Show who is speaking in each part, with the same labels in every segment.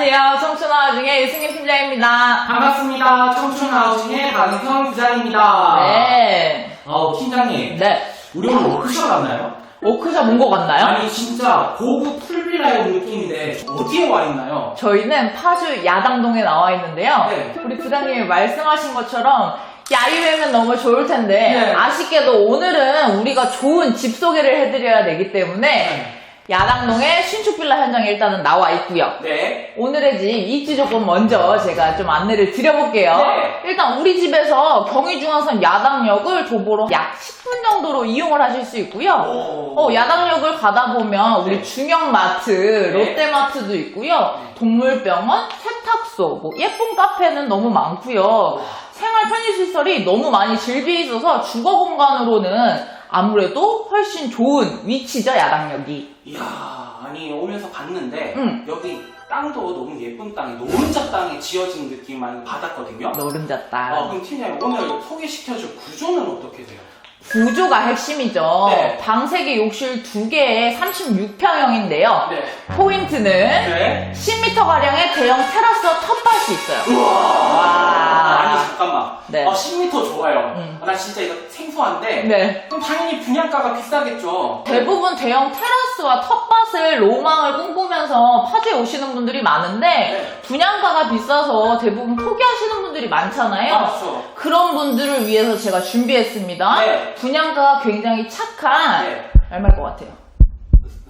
Speaker 1: 안녕하세요. 청춘아와 중에 유승민 팀장입니다.
Speaker 2: 반갑습니다. 청춘 하우징의 박은성 부장입니다.
Speaker 1: 네.
Speaker 2: 어, 팀장님.
Speaker 1: 네.
Speaker 2: 우리 오늘 워크숍 갔나요?
Speaker 1: 오크샵 온거 같나요?
Speaker 2: 아니, 진짜 고급 풀빌라의 느낌인데 어디에 와 있나요?
Speaker 1: 저희는 파주 야당동에 나와 있는데요.
Speaker 2: 네.
Speaker 1: 우리 부장님이 말씀하신 것처럼 야유회면 너무 좋을 텐데
Speaker 2: 네.
Speaker 1: 아쉽게도 오늘은 우리가 좋은 집 소개를 해드려야 되기 때문에
Speaker 2: 네.
Speaker 1: 야당동의 신축 빌라 현장에 일단은 나와 있고요.
Speaker 2: 네.
Speaker 1: 오늘의 집 입지 조건 먼저 제가 좀 안내를 드려볼게요.
Speaker 2: 네.
Speaker 1: 일단 우리 집에서 경의중앙선 야당역을 도보로 약 10분 정도로 이용을 하실 수 있고요.
Speaker 2: 오.
Speaker 1: 어, 야당역을 가다 보면 우리
Speaker 2: 네.
Speaker 1: 중형마트,
Speaker 2: 네.
Speaker 1: 롯데마트도 있고요. 동물병원, 세탁소, 뭐 예쁜 카페는 너무 많고요. 생활 편의시설이 너무 많이 즐비해 있어서 주거 공간으로는 아무래도 훨씬 좋은 위치죠, 야당역이.
Speaker 2: 이야, 아니, 오면서 봤는데,
Speaker 1: 응.
Speaker 2: 여기 땅도 너무 예쁜 땅이, 노른자 땅에 지어진 느낌 많이 받았거든요.
Speaker 1: 노른자 땅.
Speaker 2: 어, 그럼 팀장님, 오늘 소개시켜줄 구조는 어떻게 돼요?
Speaker 1: 구조가 핵심이죠.
Speaker 2: 네.
Speaker 1: 방 3개, 욕실 2개에 36평형인데요.
Speaker 2: 네.
Speaker 1: 포인트는
Speaker 2: 네.
Speaker 1: 10m가량의 대형 테라스와 텃밭이 있어요.
Speaker 2: 우와. 잠깐만.
Speaker 1: 네.
Speaker 2: 어, 10m 좋아요.
Speaker 1: 음.
Speaker 2: 아, 나 진짜 이거 생소한데,
Speaker 1: 네.
Speaker 2: 그럼 당연히 분양가가 비싸겠죠.
Speaker 1: 대부분 대형 테라스와 텃밭을 로망을 꿈꾸면서 파주에 오시는 분들이 많은데
Speaker 2: 네.
Speaker 1: 분양가가 비싸서 대부분 포기하시는 분들이 많잖아요.
Speaker 2: 맞죠.
Speaker 1: 그런 분들을 위해서 제가 준비했습니다.
Speaker 2: 네.
Speaker 1: 분양가가 굉장히 착한
Speaker 2: 네.
Speaker 1: 얼마일 것 같아요?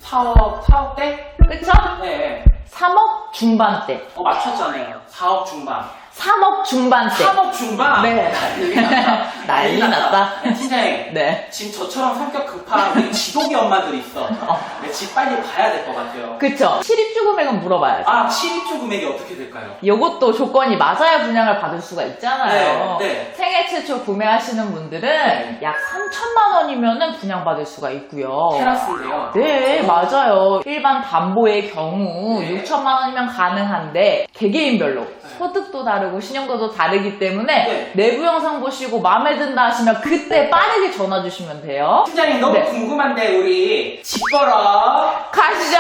Speaker 2: 4억, 4억대?
Speaker 1: 그쵸?
Speaker 2: 네.
Speaker 1: 3억 중반대.
Speaker 2: 어, 맞췄잖아요. 4억 중반.
Speaker 1: 3억 중반대.
Speaker 2: 3억 중반?
Speaker 1: 네.
Speaker 2: 난리 났다.
Speaker 1: 난리 났다.
Speaker 2: 팀장님,
Speaker 1: 네.
Speaker 2: 지금 저처럼 성격 급한 우리 지독이 엄마들이 있어. 네, 집 빨리 봐야 될 것 같아요.
Speaker 1: 그쵸. 실입주 금액은 물어봐야죠.
Speaker 2: 아, 실입주 금액이 어떻게 될까요?
Speaker 1: 이것도 조건이 맞아야 분양을 받을 수가 있잖아요.
Speaker 2: 네, 네.
Speaker 1: 생애 최초 구매하시는 분들은
Speaker 2: 네.
Speaker 1: 약 3천만 원이면은 분양받을 수가 있고요.
Speaker 2: 테라스인데요.
Speaker 1: 네, 맞아요. 일반 담보의 경우
Speaker 2: 네.
Speaker 1: 6천만 원이면 가능한데 개개인별로 소득도 다르 고 신용도도 다르기 때문에
Speaker 2: 네.
Speaker 1: 내부 영상 보시고 마음에 든다 하시면 그때 빠르게 전화 주시면 돼요.
Speaker 2: 팀장님, 너무
Speaker 1: 네.
Speaker 2: 궁금한데, 우리 집 보러
Speaker 1: 가시죠.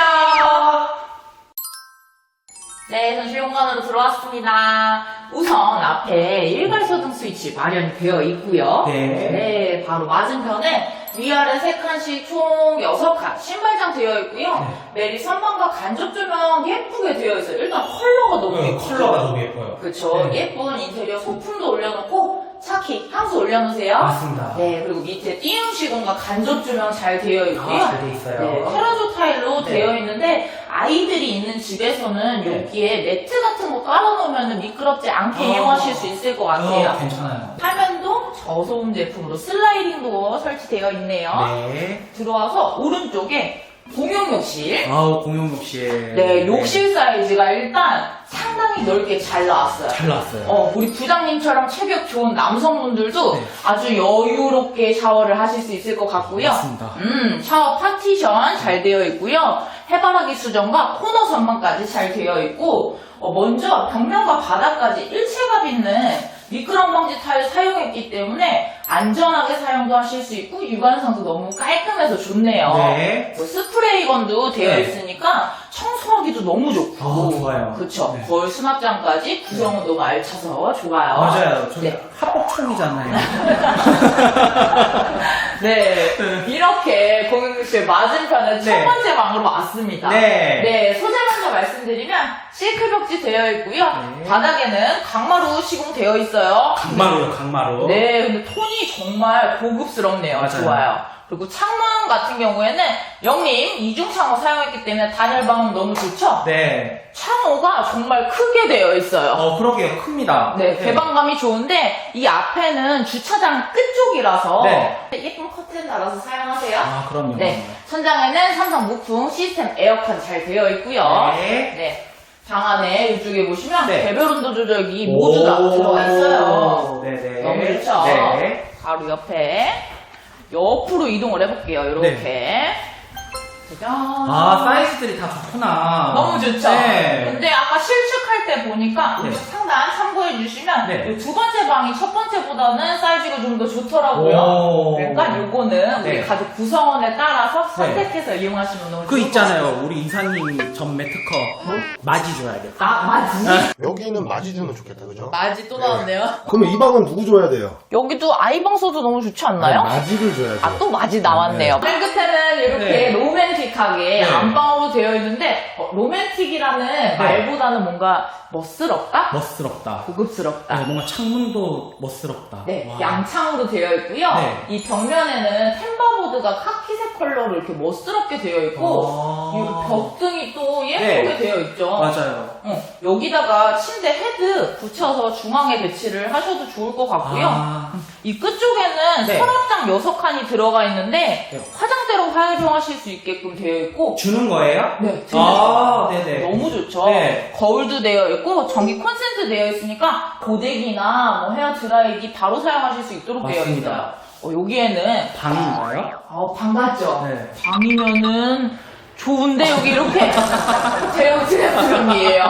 Speaker 1: 네, 전실 공간으로 들어왔습니다. 우선 앞에 일괄 소등 스위치 마련이 되어 있고요.
Speaker 2: 네.
Speaker 1: 네, 바로 맞은편에 위아래 세 칸씩 총 6칸 신발장 되어 있고요. 내리 선반과 간접 조명 예쁘게 되어 있어요. 일단 컬러가 너무
Speaker 2: 네,
Speaker 1: 예쁘죠.
Speaker 2: 컬러가 너무 예뻐요.
Speaker 1: 그쵸.
Speaker 2: 네.
Speaker 1: 예쁜 인테리어 소품도 올려놓고 차키, 향수 올려놓으세요.
Speaker 2: 맞습니다.
Speaker 1: 네, 그리고 밑에 띄움 시공과 간접 조명 잘 되어 있고요.
Speaker 2: 아, 잘돼 있어요.
Speaker 1: 네, 테라조 타일로
Speaker 2: 네.
Speaker 1: 되어 있는데 아이들이 있는 집에서는
Speaker 2: 네.
Speaker 1: 여기에 매트 같은 거 깔아놓으면 미끄럽지 않게
Speaker 2: 아.
Speaker 1: 이용하실 수 있을 것 같아요.
Speaker 2: 어, 괜찮아요.
Speaker 1: 화면도 저소음 제품으로 슬라이딩 도어 설치되어 있네요.
Speaker 2: 네.
Speaker 1: 들어와서 오른쪽에 공용 욕실.
Speaker 2: 아우, 공용 욕실.
Speaker 1: 네, 욕실 사이즈가 일단 상당히 넓게 잘 나왔어요.
Speaker 2: 잘 나왔어요.
Speaker 1: 어, 우리 부장님처럼 체격 좋은 남성분들도
Speaker 2: 네.
Speaker 1: 아주 여유롭게 샤워를 하실 수 있을 것 같고요.
Speaker 2: 맞습니다.
Speaker 1: 음, 샤워 파티션 잘 되어 있고요. 해바라기 수정과 코너 전망까지 잘 되어 있고, 어, 먼저 벽면과 바닥까지 일체감 있는 미끄럼 방지 타일 사용했기 때문에 안전하게 사용도 하실 수 있고 유관상도 너무 깔끔해서 좋네요.
Speaker 2: 네.
Speaker 1: 뭐 스프레이건도 되어
Speaker 2: 네.
Speaker 1: 있으니까 청소하기도 너무 좋고.
Speaker 2: 아, 좋아요.
Speaker 1: 그쵸.
Speaker 2: 네.
Speaker 1: 거울 수납장까지 구성은 너무 알차서 좋아요.
Speaker 2: 맞아요. 저기
Speaker 1: 네.
Speaker 2: 합법총이잖아요.
Speaker 1: 네. 이렇게 공용욕실 맞은편에 첫
Speaker 2: 네.
Speaker 1: 번째 방으로 왔습니다.
Speaker 2: 네.
Speaker 1: 네, 소재 먼저 말씀드리면 실크 벽지 되어 있고요.
Speaker 2: 네.
Speaker 1: 바닥에는 강마루 시공되어 있어요.
Speaker 2: 강마루요, 강마루.
Speaker 1: 네, 근데 톤이 정말 고급스럽네요.
Speaker 2: 맞아요.
Speaker 1: 좋아요. 그리고 창문 같은 경우에는 영림 이중 창호 사용했기 때문에 단열 방음 너무 좋죠?
Speaker 2: 네.
Speaker 1: 창호가 정말 크게 되어 있어요.
Speaker 2: 어, 그러게요. 큽니다.
Speaker 1: 네, 개방감이 좋은데 이 앞에는 주차장 끝쪽이라서
Speaker 2: 네.
Speaker 1: 예쁜 커튼 달아서 사용하세요.
Speaker 2: 아, 그럼요.
Speaker 1: 네, 천장에는 삼성 무풍 시스템 에어컨 잘 되어 있고요.
Speaker 2: 네.
Speaker 1: 네. 방 안에 이쪽에 보시면
Speaker 2: 네.
Speaker 1: 개별 온도 조절기 모두가 들어가 있어요.
Speaker 2: 네네.
Speaker 1: 너무 좋죠?
Speaker 2: 네.
Speaker 1: 바로 옆에 옆으로 이동을 해볼게요. 이렇게. 짜잔.
Speaker 3: 아, 사이즈들이 다 좋구나.
Speaker 1: 너무 좋죠?
Speaker 3: 네.
Speaker 1: 근데 아까 실측할 때 보니까
Speaker 3: 네.
Speaker 1: 이쪽 상단 참고해 주시면
Speaker 3: 네.
Speaker 1: 이두 번째 방이 첫 번째보다는 사이즈가 좀 더 좋더라고요.
Speaker 3: 오.
Speaker 1: 그러니까 요거는 우리
Speaker 3: 네.
Speaker 1: 가족 구성원에 따라서 선택해서 이용하시면 너무
Speaker 3: 그
Speaker 1: 좋을 것 같아요.
Speaker 3: 있잖아요. 우리 이사님 전 매트커 맞이 줘야겠다.
Speaker 1: 아, 맞지?
Speaker 4: 여기는 맞이 주면 좋겠다, 그죠?
Speaker 1: 맞이 또 나왔네요.
Speaker 4: 그러면 이 방은 누구 줘야 돼요?
Speaker 1: 여기도 아이방소도 너무 좋지 않나요?
Speaker 4: 맞이를 줘야죠.
Speaker 1: 아, 또 맞이 나왔네요. 맨 끝에는 이렇게
Speaker 3: 네.
Speaker 1: 로맨틱하게
Speaker 3: 네.
Speaker 1: 안방으로 되어 있는데, 어, 로맨틱이라는 말보다는 뭔가 멋스럽다?
Speaker 3: 멋스럽다.
Speaker 1: 고급스럽다.
Speaker 3: 네, 뭔가 창문도 멋스럽다.
Speaker 1: 네,
Speaker 3: 와.
Speaker 1: 양창으로 되어 있고요.
Speaker 3: 네.
Speaker 1: 이 벽면에는 템바보드가 카키색 컬러로 이렇게 멋스럽게 되어 있고,
Speaker 3: 아.
Speaker 1: 이 벽등이 또 예쁘게
Speaker 3: 네.
Speaker 1: 되어 있죠.
Speaker 3: 맞아요.
Speaker 1: 어, 여기다가 침대 헤드 붙여서 중앙에 배치를 하셔도 좋을 것 같고요.
Speaker 3: 아,
Speaker 1: 이 끝쪽에는
Speaker 3: 네.
Speaker 1: 서랍장 6칸이 들어가 있는데
Speaker 3: 네.
Speaker 1: 화장대로 활용하실 수 있게끔 되어 있고
Speaker 3: 주는 거예요?
Speaker 1: 네,
Speaker 3: 아, 네네.
Speaker 1: 너무 좋죠.
Speaker 3: 네.
Speaker 1: 거울도 되어 있고 전기 콘센트 되어 있으니까 고데기나 뭐 헤어 드라이기 바로 사용하실 수 있도록 되어
Speaker 3: 맞습니다.
Speaker 1: 있어요. 어, 여기에는
Speaker 3: 방인가요?
Speaker 1: 어, 방 같죠?
Speaker 3: 네.
Speaker 1: 방이면은 좋은데 여기 이렇게 제형 제형이에요.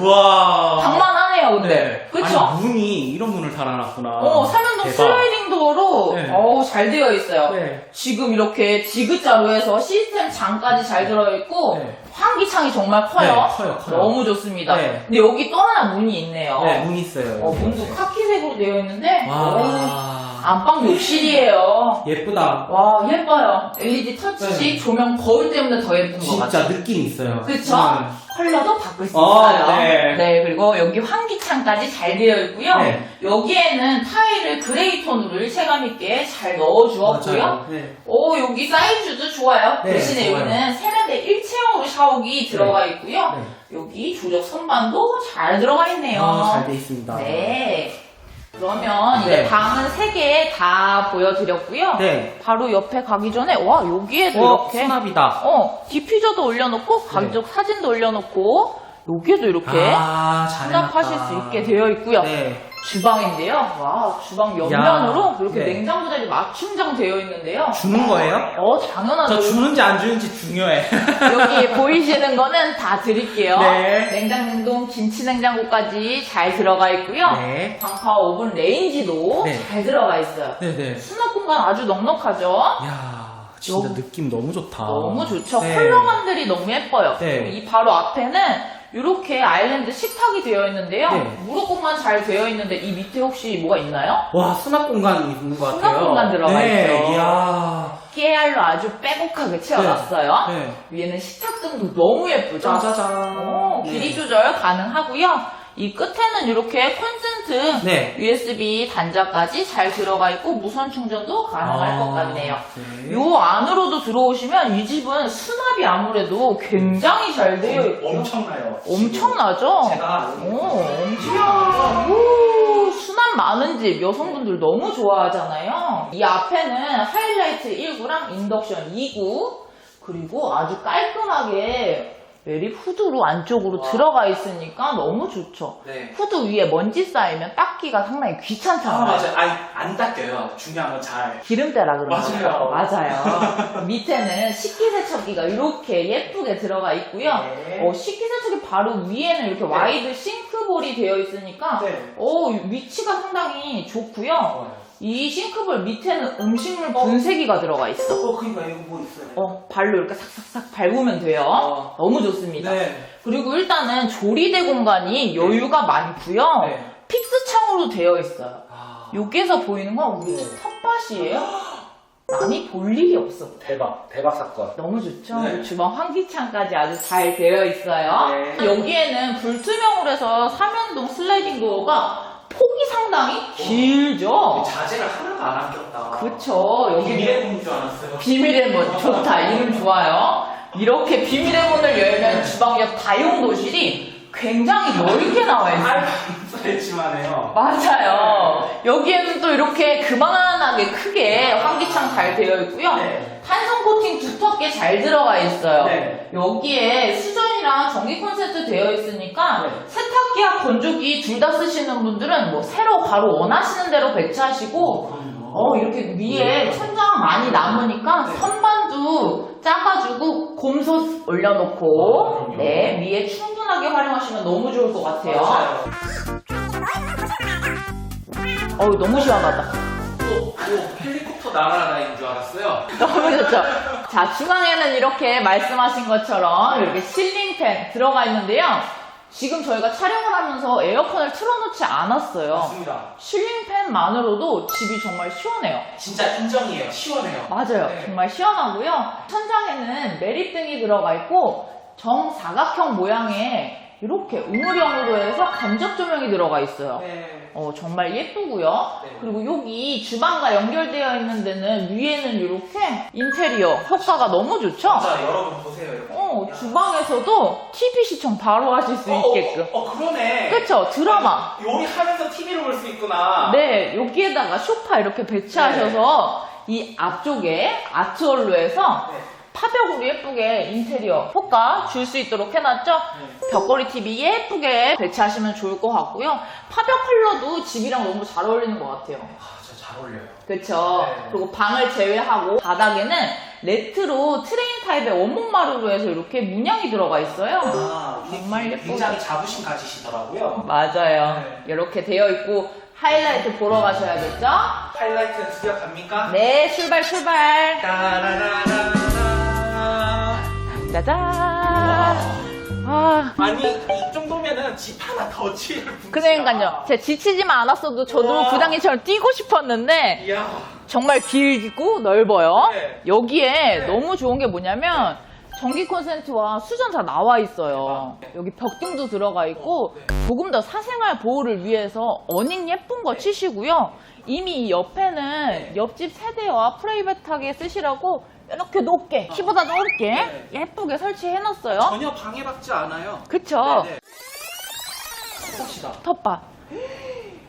Speaker 3: 와.
Speaker 1: 방만 하네요, 근데. 그쵸?
Speaker 3: 아니, 문이 이런 문을 달아놨구나.
Speaker 1: 어, 삼연동
Speaker 3: 대박.
Speaker 1: 슬라이딩 도어로
Speaker 3: 네.
Speaker 1: 어우 잘 되어 있어요.
Speaker 3: 네.
Speaker 1: 지금 이렇게 지그자로 해서 시스템 장까지 잘 들어있고
Speaker 3: 네.
Speaker 1: 환기창이 정말 커요.
Speaker 3: 네, 커요, 커요.
Speaker 1: 너무 좋습니다.
Speaker 3: 네.
Speaker 1: 근데 여기 또 하나 문이 있네요.
Speaker 3: 네, 문 있어요.
Speaker 1: 어, 문도 카키색으로 되어 있는데 어우,
Speaker 3: 와.
Speaker 1: 안방 욕실이에요.
Speaker 3: 예쁘다.
Speaker 1: 와 예뻐요. LED 터치식
Speaker 3: 네.
Speaker 1: 조명 거울 때문에 더 예쁜 것
Speaker 3: 진짜
Speaker 1: 같아요.
Speaker 3: 느낌 있어요.
Speaker 1: 그쵸?
Speaker 3: 네.
Speaker 1: 컬러도 바꿀 수
Speaker 3: 어,
Speaker 1: 있어요.
Speaker 3: 네.
Speaker 1: 그리고 여기 환기창까지 잘 되어 있고요.
Speaker 3: 네.
Speaker 1: 여기에는 타일을 그레이 톤으로 일체감 있게 잘 넣어 주었고요.
Speaker 3: 맞아요. 네.
Speaker 1: 오, 여기 사이즈도 좋아요.
Speaker 3: 네,
Speaker 1: 대신에
Speaker 3: 좋아요.
Speaker 1: 여기는 세면대 일체형으로 샤워기 들어가 있고요.
Speaker 3: 네.
Speaker 1: 여기 조적 선반도 잘 들어가 있네요.
Speaker 3: 아, 잘돼 있습니다.
Speaker 1: 네. 그러면 이제
Speaker 3: 네.
Speaker 1: 방은 세 개 다 보여드렸고요.
Speaker 3: 네.
Speaker 1: 바로 옆에 가기 전에 와 여기에도
Speaker 3: 어,
Speaker 1: 이렇게
Speaker 3: 수납이다.
Speaker 1: 어 디퓨저도 올려놓고 가족 사진도 올려놓고 여기에도 이렇게
Speaker 3: 아, 잘
Speaker 1: 수납하실. 수 있게 되어 있고요.
Speaker 3: 네.
Speaker 1: 주방인데요. 와 주방 옆면으로
Speaker 3: 야,
Speaker 1: 이렇게
Speaker 3: 네.
Speaker 1: 냉장고들이 맞춤장 되어 있는데요.
Speaker 3: 주는 거예요?
Speaker 1: 어 당연하죠.
Speaker 3: 저 주는지 안 주는지 중요해.
Speaker 1: 여기 보이시는 거는 다 드릴게요.
Speaker 3: 네.
Speaker 1: 냉장 냉동 김치 냉장고까지 잘 들어가 있고요.
Speaker 3: 네.
Speaker 1: 방파 오븐 레인지도
Speaker 3: 네.
Speaker 1: 잘 들어가 있어요.
Speaker 3: 네네.
Speaker 1: 수납 공간 아주 넉넉하죠.
Speaker 3: 이야, 진짜
Speaker 1: 너무-
Speaker 3: 느낌 너무 좋다.
Speaker 1: 너무 좋죠.
Speaker 3: 네.
Speaker 1: 컬러감들이 너무 예뻐요.
Speaker 3: 네.
Speaker 1: 이 바로 앞에는 이렇게 아일랜드 식탁이 되어 있는데요.
Speaker 3: 네.
Speaker 1: 무릎 공간 잘 되어 있는데 이 밑에 혹시 뭐가 있나요?
Speaker 3: 와, 수납 공간이 있는 것
Speaker 1: 수납
Speaker 3: 같아요.
Speaker 1: 공간 들어가
Speaker 3: 네,
Speaker 1: 있죠.
Speaker 3: 이야.
Speaker 1: 깨알로 아주 빼곡하게 채워놨어요.
Speaker 3: 네.
Speaker 1: 위에는 식탁 등도 너무 예쁘죠.
Speaker 3: 짜자잔.
Speaker 1: 오,
Speaker 3: 네.
Speaker 1: 길이 조절 가능하고요. 이 끝에는 이렇게 콘센트
Speaker 3: 네.
Speaker 1: USB 단자까지 잘 들어가 있고 무선 충전도 가능할
Speaker 3: 아,
Speaker 1: 것 같네요.
Speaker 3: 네.
Speaker 1: 요 안으로도 들어오시면 이 집은 수납이 아무래도 굉장히 잘 되어 있고
Speaker 2: 엄청나요.
Speaker 1: 엄청나죠?
Speaker 2: 제가
Speaker 1: 오, 엄청. 오, 수납 많은 집 여성분들 너무 좋아하잖아요. 이 앞에는 하이라이트 1구랑 인덕션 2구 그리고 아주 깔끔하게 메리 후드로 안쪽으로
Speaker 2: 와.
Speaker 1: 들어가 있으니까 너무 좋죠.
Speaker 2: 네.
Speaker 1: 후드 위에 먼지 쌓이면 닦기가 상당히
Speaker 2: 아,
Speaker 1: 귀찮잖아요.
Speaker 2: 맞아요. 아니, 안 닦여요. 중요한 건 잘.
Speaker 1: 기름때라 그러죠.
Speaker 2: 맞아요.
Speaker 1: 맞아요. 밑에는 식기세척기가 이렇게 예쁘게 들어가 있고요.
Speaker 2: 네.
Speaker 1: 어, 식기세척기 바로 위에는 이렇게
Speaker 2: 네.
Speaker 1: 와이드 싱크볼이 되어 있으니까
Speaker 2: 네.
Speaker 1: 어, 위치가 상당히 좋고요.
Speaker 2: 좋아요.
Speaker 1: 이 싱크볼 밑에는 음식물 분쇄기가 들어가 있어.
Speaker 2: 어, 그니까 이거 뭐 있어요?
Speaker 1: 어, 발로 이렇게 싹싹싹 밟으면 돼요.
Speaker 2: 어.
Speaker 1: 너무 좋습니다.
Speaker 2: 네.
Speaker 1: 그리고 일단은 조리대 공간이 여유가 많고요.
Speaker 2: 네.
Speaker 1: 픽스 창으로 되어 있어요.
Speaker 2: 아,
Speaker 1: 여기에서 보이는 건 우리 집 텃밭이에요. 남이 볼 일이 없어.
Speaker 2: 대박. 대박 사건.
Speaker 1: 너무 좋죠?
Speaker 2: 네.
Speaker 1: 주방 환기창까지 아주 잘 되어 있어요.
Speaker 2: 네.
Speaker 1: 여기에는 불투명으로 해서 삼연동 슬라이딩 도어가 폭이 상당히 길죠?
Speaker 2: 자재를 하나도 안 아꼈다.
Speaker 1: 그쵸. 여기
Speaker 2: 비밀의 문인 줄 알았어요.
Speaker 1: 비밀의 문. 좋다. 이름 좋아요. 이렇게 비밀의 문을 열면 주방 옆 다용도실이 굉장히 넓게 나와 있어요.
Speaker 2: 알파했지만해요.
Speaker 1: 맞아요. 여기에는 또 이렇게 그만하게 크게 환기창 잘 되어 있고요.
Speaker 2: 네.
Speaker 1: 탄성 코팅 두텁게 잘 들어가 있어요.
Speaker 2: 네.
Speaker 1: 여기에 수전이랑 전기 콘센트 되어 있으니까
Speaker 2: 네.
Speaker 1: 세탁기와 건조기 둘 다 쓰시는 분들은 뭐 새로 바로 원하시는 대로 배치하시고 어 이렇게 위에 천장 많이 남으니까
Speaker 2: 네.
Speaker 1: 선반도 짜가지고 곰솥 올려놓고 네 위에 충 분하게 활용하시면 너무 좋을 것 같아요.
Speaker 2: 맞아요.
Speaker 1: 어우 너무 시원하다.
Speaker 2: 또, 또 헬리콥터 날아다니는 줄 알았어요.
Speaker 1: 너무 좋죠. 자 중앙에는 이렇게 말씀하신 것처럼 이렇게 실링팬 들어가 있는데요. 지금 저희가 촬영을 하면서 에어컨을 틀어놓지 않았어요.
Speaker 2: 맞습니다.
Speaker 1: 실링팬만으로도 집이 정말 시원해요.
Speaker 2: 진짜 인정이에요. 시원해요.
Speaker 1: 맞아요.
Speaker 2: 네.
Speaker 1: 정말 시원하고요. 천장에는 매립등이 들어가 있고 정사각형 모양의 이렇게 우물형으로 해서 간접 조명이 들어가 있어요.
Speaker 2: 네.
Speaker 1: 어, 정말 예쁘고요.
Speaker 2: 네.
Speaker 1: 그리고 여기 주방과 연결되어 있는 데는 위에는 이렇게 인테리어 효과가 너무 좋죠?
Speaker 2: 자, 여러분 보세요. 이렇게.
Speaker 1: 어, 주방에서도 TV 시청 바로 하실 수 있게끔.
Speaker 2: 어, 어, 어, 그러네.
Speaker 1: 그쵸? 드라마.
Speaker 2: 아니, 요리하면서 TV를 볼 수 있구나.
Speaker 1: 네, 여기에다가 소파 이렇게 배치하셔서 이 앞쪽에 아트월로 해서
Speaker 2: 네.
Speaker 1: 파벽으로 예쁘게 인테리어 효과 줄 수 있도록 해놨죠?
Speaker 2: 네.
Speaker 1: 벽걸이 TV 예쁘게 배치하시면 좋을 것 같고요. 파벽 컬러도 집이랑 너무 잘 어울리는 것 같아요.
Speaker 2: 아, 진짜 잘 어울려요.
Speaker 1: 그쵸?
Speaker 2: 네.
Speaker 1: 그리고 방을 제외하고 바닥에는 레트로 트레인 타입의 원목 마루로 해서 이렇게 문양이 들어가 있어요.
Speaker 2: 아,
Speaker 1: 정말 예쁘고.
Speaker 2: 굉장히 자부심 가지시더라고요.
Speaker 1: 맞아요.
Speaker 2: 네.
Speaker 1: 이렇게 되어 있고 하이라이트 보러 가셔야겠죠?
Speaker 2: 하이라이트는 드디어 갑니까?
Speaker 1: 네, 출발 출발.
Speaker 2: 따라라라라.
Speaker 1: 짜잔. 아,
Speaker 2: 아니 이 정도면은 집 하나 더 지을 분이야.
Speaker 1: 그러니까요. 제가 지치지만 않았어도 저도
Speaker 2: 우와.
Speaker 1: 부장님처럼 뛰고 싶었는데
Speaker 2: 이야.
Speaker 1: 정말 길고 넓어요.
Speaker 2: 네.
Speaker 1: 여기에
Speaker 2: 네.
Speaker 1: 너무 좋은 게 뭐냐면 전기 콘센트와 수전 다 나와 있어요.
Speaker 2: 대박.
Speaker 1: 여기 벽등도 들어가 있고
Speaker 2: 네.
Speaker 1: 조금 더 사생활 보호를 위해서 어닝 예쁜 거 치시고요. 이미 이 옆에는 옆집 세대와 프라이빗하게 쓰시라고 이렇게 높게 키보다 높게
Speaker 2: 네.
Speaker 1: 예쁘게 설치해놨어요.
Speaker 2: 전혀 방해받지 않아요.
Speaker 1: 그쵸?
Speaker 2: 네네. 봅시다.
Speaker 1: 텃밭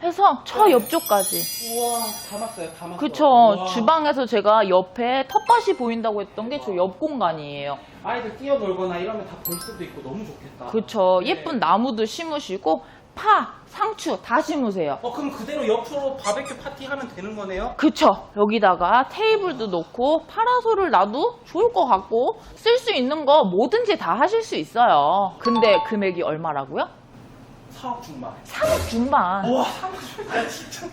Speaker 1: 해서 저 옆쪽까지
Speaker 2: 우와 담았어요. 담았어.
Speaker 1: 그쵸
Speaker 2: 우와.
Speaker 1: 주방에서 제가 옆에 텃밭이 보인다고 했던 게 저 옆 공간이에요
Speaker 2: 아이들 뛰어놀거나 이러면 다 볼 수도 있고 너무 좋겠다.
Speaker 1: 그쵸
Speaker 2: 네.
Speaker 1: 예쁜 나무도 심으시고 파, 상추 다 심으세요
Speaker 2: 어 그럼 그대로 옆으로 바베큐 파티 하면 되는 거네요?
Speaker 1: 그쵸 여기다가 테이블도 놓고 파라솔을 놔도 좋을 것 같고 쓸 수 있는 거 뭐든지 다 하실 수 있어요 근데 금액이 얼마라고요?
Speaker 2: 4억 중반.
Speaker 1: 3억 중반
Speaker 2: 우와 3억 중반 진짜.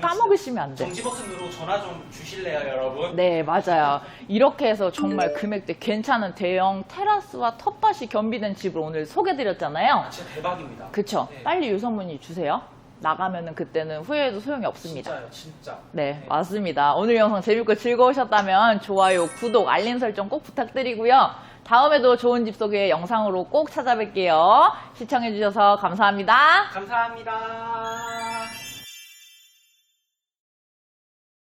Speaker 1: 까먹으시면 안 돼.
Speaker 2: 정지 버튼으로 전화 좀 주실래요 여러분?
Speaker 1: 네, 맞아요. 이렇게 해서 정말 금액대 괜찮은 대형 테라스와 텃밭이 겸비된 집을 오늘 소개드렸잖아요.
Speaker 2: 진짜 대박입니다.
Speaker 1: 그쵸?
Speaker 2: 네.
Speaker 1: 빨리 유선문의 주세요. 나가면은 그때는 후회해도 소용이 없습니다.
Speaker 2: 진짜요 진짜.
Speaker 1: 네, 맞습니다. 오늘 영상 재밌고 즐거우셨다면 좋아요, 구독, 알림 설정 꼭 부탁드리고요. 다음에도 좋은 집 소개 영상으로 꼭 찾아뵐게요. 시청해주셔서 감사합니다.
Speaker 2: 감사합니다.